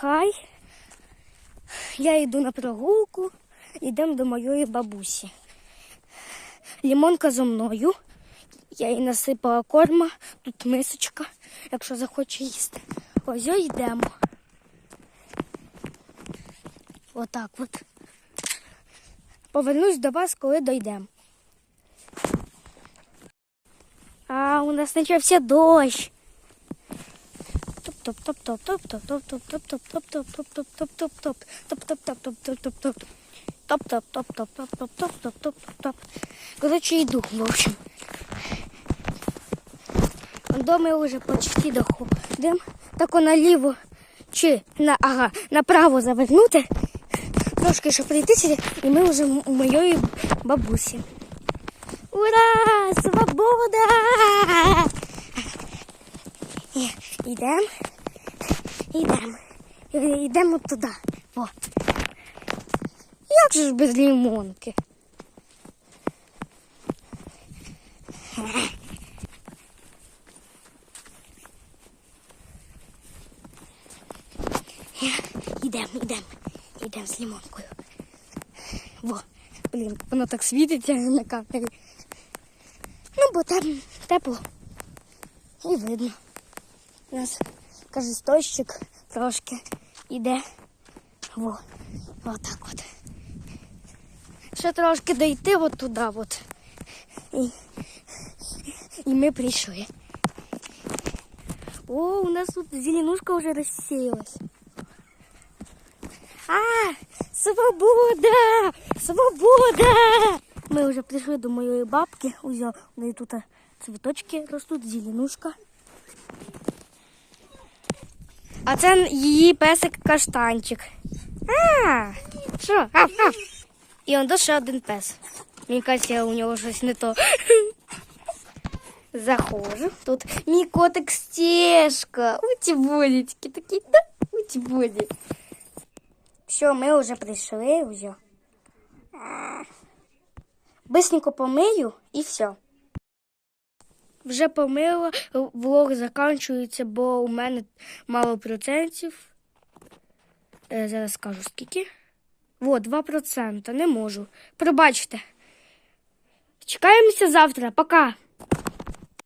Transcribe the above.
Хай. Я йду на прогулку, йдемо до моєї бабусі. Лімонка зо мною. Я їй насипала корма, тут мисочка, якщо захоче їсти. Ось йдемо. Отак от. Повернусь до вас, коли дойдемо. А, у нас почався дощ. Короче, иду, в общем. До ми вже почти доходимо. Так наліво чи на, ага, направо завернути. Трошки ще прийти сюди, і ми вже у моєї бабусі. Ура! Свобода! І- Йдемо. Туди. О. Як же ж без лімонки? Йдемо, йдемо. Йдемо з лімонкою. Во, блін, воно так світиться на камері. Ну, бо там тепло. І видно. Нас, каже, стойщик трошки іде. Во, отак от. Ще трошки дойти от туди от. І, і ми прийшли. О, у нас тут зеленушка вже розсіялась. А, свобода! Свобода! Ми вже прийшли до моєї бабки. У неї тут цвіточки ростуть, зеленушка. А це її песик каштанчик. А, що? Аф, аф. І он ще один пес. Мені кажеться, у нього щось не то. Заходжу. Тут мій котик стежка. Уті бодічки такі, да? Уті боді. Все, ми вже прийшли. Бисенько помию і все. Вже помила, влог закінчується, бо у мене мало процентів. Е, зараз скажу скільки. Во, 2%. Не можу. Пробачте. Чекаємося завтра. Пока.